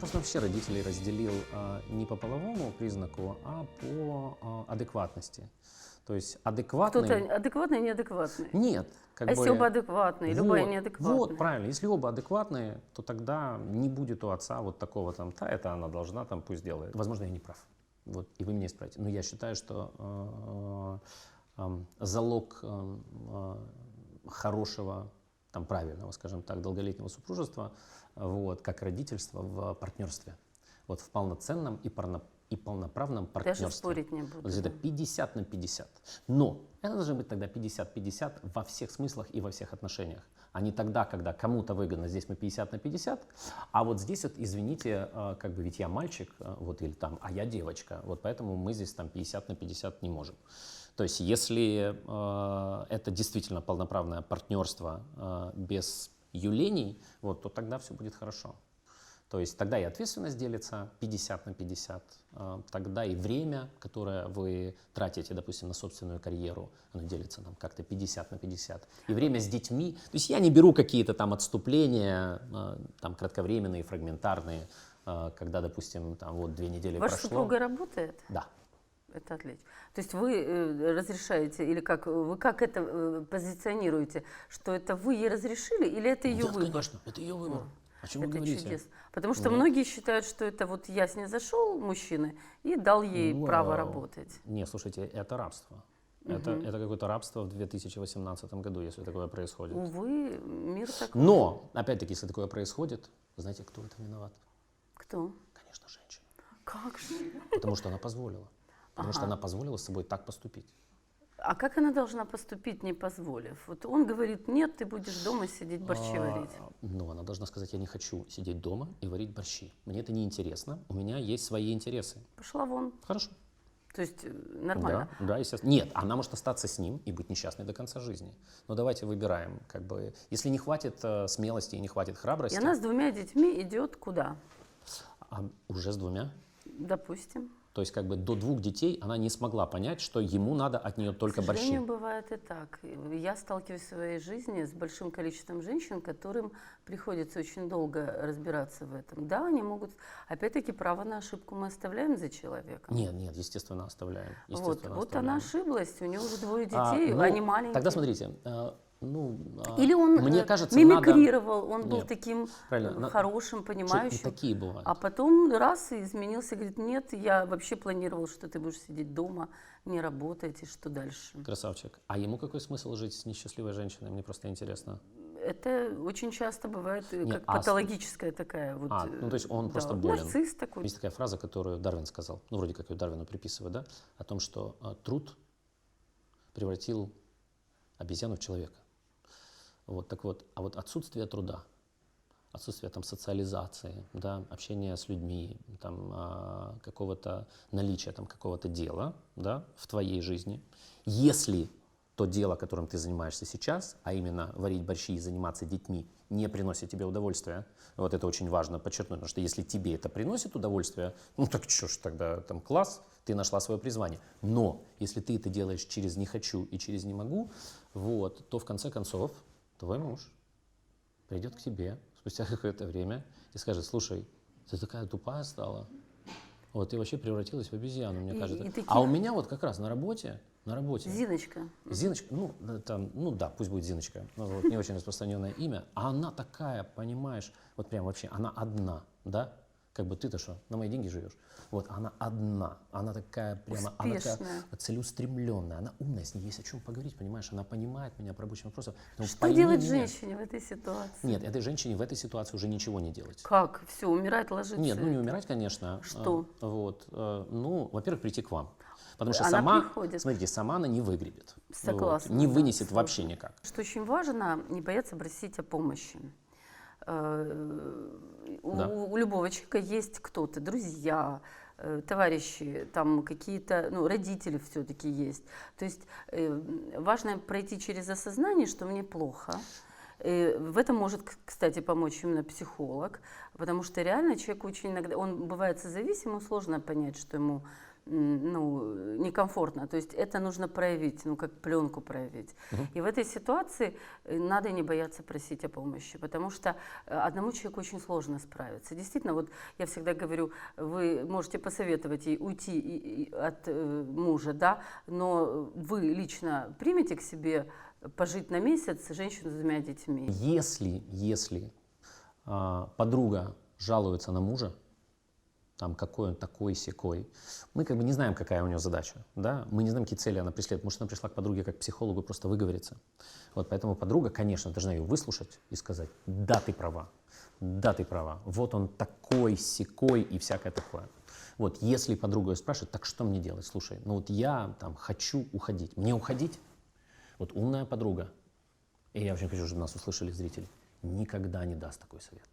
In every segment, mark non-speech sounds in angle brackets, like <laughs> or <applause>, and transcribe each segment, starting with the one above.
просто вообще родителей разделил а, не по половому признаку, а по а, адекватности. То есть адекватный... Кто-то адекватный и неадекватный. Нет. Как а бы... если оба адекватные, вот, любая неадекватная? Вот, правильно. Если оба адекватные, то тогда не будет у отца вот такого там, та, это она должна, там пусть делает. Возможно, я не прав. Вот, и вы меня исправите. Но я считаю, что э, э, залог э, э, хорошего, там, правильного, скажем так, долголетнего супружества, вот, как родительство в партнерстве. Вот в полноценном и, парно, и полноправном партнерстве. Даже спорить не буду. То есть это 50 на 50. Но это должно быть тогда 50-50 во всех смыслах и во всех отношениях. А не тогда, когда кому-то выгодно, здесь мы 50 на 50, а вот здесь вот, извините, э, как бы ведь я мальчик, э, вот или там, а я девочка, вот поэтому мы здесь там 50 на 50 не можем. То есть если э, это действительно полноправное партнерство э, без юлений, вот, то тогда все будет хорошо. То есть тогда и ответственность делится 50 на 50, э, тогда и время, которое вы тратите, допустим, на собственную карьеру, оно делится там как-то 50 на 50. И время с детьми, то есть я не беру какие-то там отступления, э, там кратковременные, фрагментарные, э, когда, допустим, там вот две недели Ваша прошло. супруга работает? Да. Это отлично. То есть вы э, разрешаете, или как вы как это э, позиционируете, что это вы ей разрешили, или это ее Нет, выбор? конечно, это ее выбор. О чем вы Это говорите? чудесно. Потому что Да. многие считают, что это вот я с ней зашел, мужчина, и дал ей Ну, право а, работать. Не, слушайте, это рабство. Это, это какое-то рабство в 2018 году, если такое происходит. Увы, мир такой. Но, опять-таки, если такое происходит, вы знаете, кто в этом виноват? Кто? Конечно, женщина. Как же? Потому что она позволила. Потому что Ага. она позволила с собой так поступить. А как она должна поступить, не позволив? Вот он говорит, нет, ты будешь дома сидеть, борщи А, варить. Ну, она должна сказать, я не хочу сидеть дома и варить борщи. Мне это не интересно, у меня есть свои интересы. Пошла вон. Хорошо. То есть э, нормально. Да, да, естественно. Нет, она может остаться с ним и быть несчастной до конца жизни. Но давайте выбираем, как бы, если не хватит э, смелости и не хватит И храбрости, она с двумя детьми идет куда? а уже с двумя, Допустим. То есть как бы до двух детей она не смогла понять, что ему надо от нее только К борщи. сожалению, бывает и так. Я сталкиваюсь в своей жизни с большим количеством женщин, которым приходится очень долго разбираться в этом. Да, они могут... Опять-таки, право на ошибку мы оставляем за человеком. Нет, нет, естественно, оставляем. вот, естественно, вот она оставляем. ошиблась, у нее уже двое А, детей, ну, они маленькие. Тогда смотрите, э, ну, а, Или он мне э, кажется, надо... мимикрировал, он был Нет, таким правильно, э, хорошим, понимающим. такие бывают. А потом раз и изменился, говорит, нет, я вообще планировал, что ты будешь сидеть дома, не работать, и что дальше. Красавчик. А ему какой смысл жить с несчастливой женщиной? Мне просто интересно. Это очень часто бывает э, Не, как а патологическая такая вот. А, э, ну, то есть он да, просто болен. Нарцисс такой. Есть такая фраза, которую Дарвин сказал, ну, вроде как ее Дарвину приписывают, да, о том, что а, труд превратил обезьяну в человека. Вот, так вот, а вот отсутствие труда, отсутствие там социализации, да, общения с людьми, там, а, какого-то наличия там какого-то дела, да, в твоей жизни, если то дело, которым ты занимаешься сейчас, а именно варить борщи и заниматься детьми, не приносит тебе удовольствия, вот это очень важно подчеркнуть, потому что если тебе это приносит удовольствие, ну так что ж тогда там класс, ты нашла свое призвание. Но если ты это делаешь через «не хочу» и через «не могу», вот, то в конце концов твой муж придет к тебе спустя <laughs> какое-то время и скажет, слушай, ты такая тупая стала, вот, ты вообще превратилась в обезьяну, мне И- кажется. и таких- А у меня вот как раз на работе, на работе, Зиночка. Зиночка, ну, там, ну да, пусть будет Зиночка, ну, вот, не очень распространенное имя, а она такая, понимаешь, вот прям вообще, она одна, да, как бы ты-то что, на мои деньги живешь, вот она одна, она такая прямо, она Успешная. такая целеустремленная, она умная, с ней есть о чем поговорить, понимаешь, она понимает меня по рабочим вопросам. Поэтому Что пойми делать меня. женщине в этой ситуации? Нет, этой женщине в этой ситуации уже ничего не делать. Как? Все, умирать, ложиться. Нет, ну не умирать, конечно. Что? А, Вот. э, Ну, во-первых, прийти к вам. Потому что Она сама, приходит. смотрите, сама она не выгребет. Вот, Согласна, Не да, вынесет сложно. вообще никак. Что очень важно, не бояться просить о помощи. Э, У, Да. у любого человека есть кто-то, друзья, э, товарищи, там какие-то, ну, родители все-таки есть. То есть э, важно пройти через осознание, что мне плохо. Э, В этом может, кстати, помочь именно психолог, потому что реально человек очень иногда, он бывает созависимым, сложно понять, что ему ну, некомфортно. То есть это нужно проявить, ну, как пленку проявить. Мгм. И в этой ситуации э, надо не бояться просить о помощи, потому что э, одному человеку очень сложно справиться. Действительно, вот я всегда говорю, вы можете посоветовать ей уйти и- и от э, мужа, да, но вы лично примете к себе пожить на месяц женщину с двумя детьми. Если, если а, подруга жалуется на мужа, там какой он такой секой, мы как бы не знаем, какая у нее задача, да, мы не знаем, какие цели она преследует, может, она пришла к подруге как к психологу просто выговориться. Вот поэтому подруга, конечно, должна ее выслушать и сказать, да, ты права, да, ты права, вот он такой, секой и всякое такое. Вот, если подруга ее спрашивает, так что мне делать? Слушай, ну вот я там хочу уходить. Мне уходить? Вот умная подруга, и я очень хочу, чтобы нас услышали зрители, никогда не даст такой совет.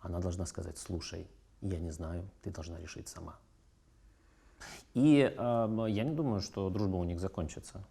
Она должна сказать, слушай, я не знаю, ты должна решить сама. И эм, я не думаю, что дружба у них закончится.